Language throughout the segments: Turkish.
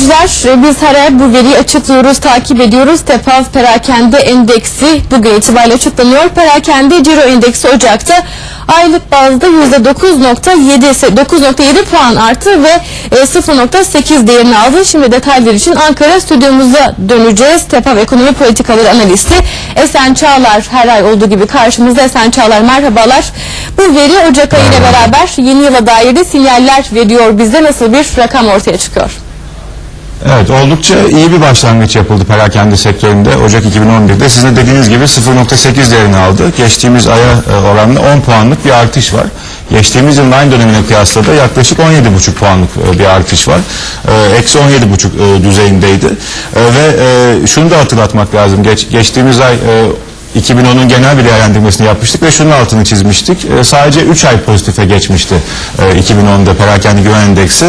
seyirciler biz her ay bu veriyi açıklıyoruz, takip ediyoruz. TEPAV Perakende Endeksi bugün itibariyle açıklanıyor. Perakende Ciro Endeksi Ocak'ta aylık bazda %9.7 9.7 puan arttı ve e, 0.8 değerini aldı. Şimdi detaylar için Ankara stüdyomuza döneceğiz. TEPAV Ekonomi Politikaları Analisti Esen Çağlar her ay olduğu gibi karşımızda. Esen Çağlar merhabalar. Bu veri Ocak ayı ile beraber yeni yıla dair de sinyaller veriyor bize. Nasıl bir rakam ortaya çıkıyor? Evet oldukça iyi bir başlangıç yapıldı perakende sektöründe Ocak 2011'de. Sizin de dediğiniz gibi 0.8 değerini aldı. Geçtiğimiz aya e, oranla 10 puanlık bir artış var. Geçtiğimiz yılın aynı dönemine kıyasla da yaklaşık 17,5 puanlık e, bir artış var. E, Eksi 17,5 e, düzeyindeydi. Ve şunu da hatırlatmak lazım. Geç, geçtiğimiz ay 2010'un genel bir değerlendirmesini yapmıştık ve şunun altını çizmiştik. E, sadece 3 ay pozitife geçmişti e, 2010'da perakende güven endeksi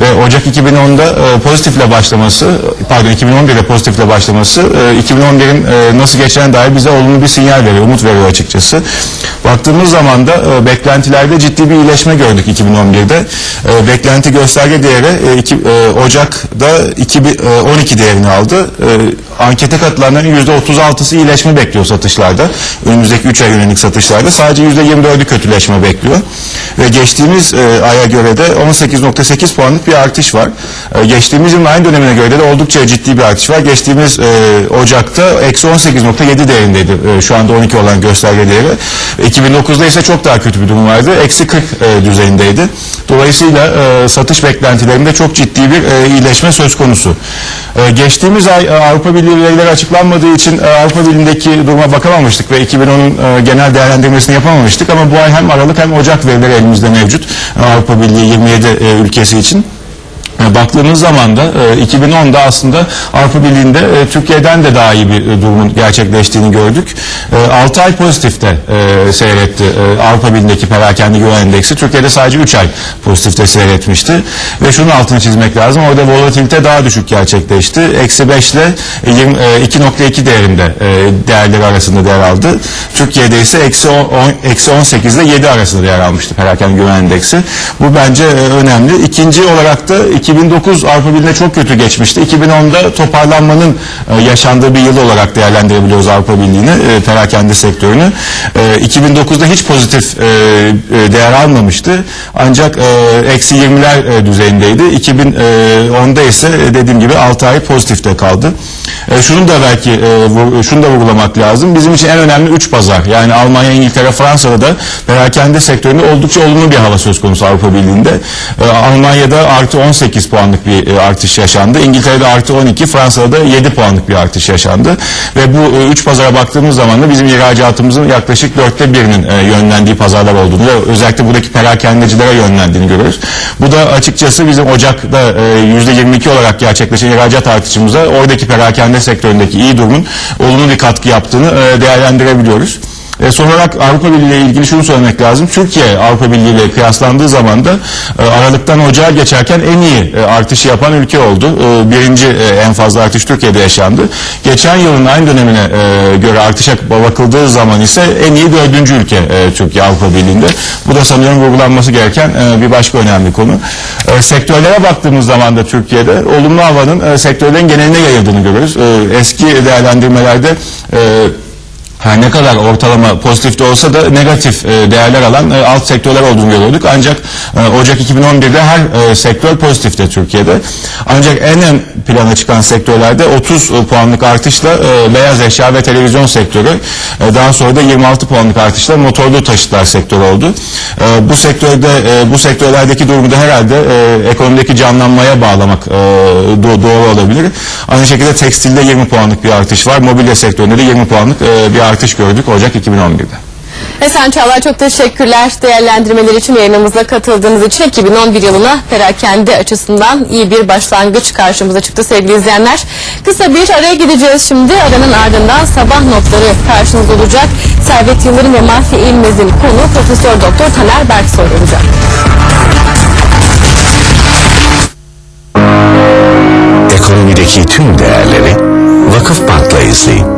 ve Ocak 2010'da e, pozitifle başlaması, pardon 2011'de pozitifle başlaması e, 2011'in e, nasıl geçeceğine dair bize olumlu bir sinyal veriyor, umut veriyor açıkçası. Baktığımız zaman da e, beklentilerde ciddi bir iyileşme gördük 2011'de. E, beklenti gösterge değeri e, iki, e, Ocak'da 2000, e, 12 değerini aldı. E, ankete katılanların %36'sı iyileşme bekliyor satışlarda. Önümüzdeki 3 ay yönelik satışlarda sadece %24'ü kötüleşme bekliyor. Ve geçtiğimiz e, aya göre de 18.8 puanlık bir artış var. E, geçtiğimiz yılın aynı dönemine göre de oldukça ciddi bir artış var. Geçtiğimiz e, Ocak'ta eksi 18.7 değerindeydi e, şu anda 12 olan gösterge değeri. 2009'da ise çok daha kötü bir durum vardı. Eksi 40 e, düzeyindeydi. Dolayısıyla e, satış beklentilerinde çok ciddi bir e, iyileşme söz konusu. E, geçtiğimiz ay e, Avrupa Birliği verileri açıklanmadığı için e, Avrupa Birliği'ndeki duruma bakamamıştık ve 2010'un e, genel değerlendirmesini yapamamıştık ama bu ay hem Aralık hem Ocak verileri elimizde mevcut. E, Avrupa Birliği 27 e, ülkesi için. E, Baktığımız zaman da e, 2010'da aslında Avrupa Birliği'nde e, Türkiye'den de daha iyi bir e, durumun gerçekleştiğini gördük. E, 6 ay pozitifte e, seyretti e, Avrupa Birliği'ndeki perakende güven endeksi. Türkiye'de sadece 3 ay pozitifte seyretmişti. Ve şunun altını çizmek lazım. Orada volatilite daha düşük gerçekleşti. Eksi 5 ile e, yirmi- e, 2.2 değerinde e, değerleri arasında değer aldı. Türkiye'de ise eksi 10 eksi 18 ile 7 arasında değer almıştı perakende güven endeksi. Bu bence e, önemli. İkinci olarak da 2009 Avrupa Birliği'ne çok kötü geçmişti. 2010'da toparlanmanın e, yaşandığı bir yıl olarak değerlendirebiliyoruz Avrupa Birliği'ni, e, perakende sektörünü. E, 2009'da hiç pozitif e, e, değer almamıştı. Ancak e, eksi 20'ler e, düzeyindeydi. 2010'da ise e, dediğim gibi 6 ay pozitifte kaldı. E, şunu da belki e, vur- şunu da vurgulamak lazım. Bizim için en önemli 3 pazar. Yani Almanya, İngiltere, Fransa'da da perakende sektöründe oldukça olumlu bir hava söz konusu Avrupa Birliği'nde. E, Almanya'da artı 18 puanlık bir e, artış yaşandı. İngiltere'de artı 12, Fransa'da da 7 puanlık bir artış yaşandı. Ve bu 3 pazara baktığımız zaman da bizim ihracatımızın yaklaşık dörtte birinin e, yönlendiği pazarlar olduğunu ve özellikle buradaki perakendecilere yönlendiğini görüyoruz. Bu da açıkçası bizim Ocak'ta e, %22 olarak gerçekleşen ihracat artışımıza oradaki perakende sektöründeki iyi durumun olumlu bir katkı yaptığını e, değerlendirebiliyoruz. E, son olarak Avrupa Birliği ile ilgili şunu söylemek lazım. Türkiye Avrupa Birliği ile kıyaslandığı zaman da e, Aralık'tan Ocağa geçerken en iyi e, artışı yapan ülke oldu. E, birinci e, en fazla artış Türkiye'de yaşandı. Geçen yılın aynı dönemine e, göre artışa bakıldığı zaman ise en iyi dördüncü ülke e, Türkiye Avrupa Birliği'nde. Bu da sanıyorum vurgulanması gereken e, bir başka önemli konu. E, sektörlere baktığımız zaman da Türkiye'de olumlu havanın e, sektörlerin geneline yayıldığını görüyoruz. E, eski değerlendirmelerde e, her ne kadar ortalama pozitif de olsa da negatif e, değerler alan e, alt sektörler olduğunu görüyorduk. Ancak e, Ocak 2011'de her sektör pozitifte Türkiye'de. Ancak en ön plana çıkan sektörlerde 30 puanlık artışla beyaz eşya ve televizyon sektörü, daha sonra da 26 puanlık artışla motorlu taşıtlar sektörü oldu. Bu sektörde bu sektörlerdeki durumu da herhalde ekonomideki canlanmaya bağlamak e, do- doğru olabilir. Aynı şekilde tekstilde 20 puanlık bir artış var. Mobilya sektöründe de 20 puanlık e, bir artış gördük Ocak 2011'de. Esen Çağlar çok teşekkürler değerlendirmeler için yayınımıza katıldığınız için 2011 yılına perakende açısından iyi bir başlangıç karşımıza çıktı sevgili izleyenler. Kısa bir araya gideceğiz şimdi. Aranın ardından sabah notları karşınızda olacak. Servet Yıldırım ve Mahfi İlmez'in konu Profesör Doktor Taner Berksoy olacak. Ekonomideki tüm değerleri Vakıf Bank'la izleyin.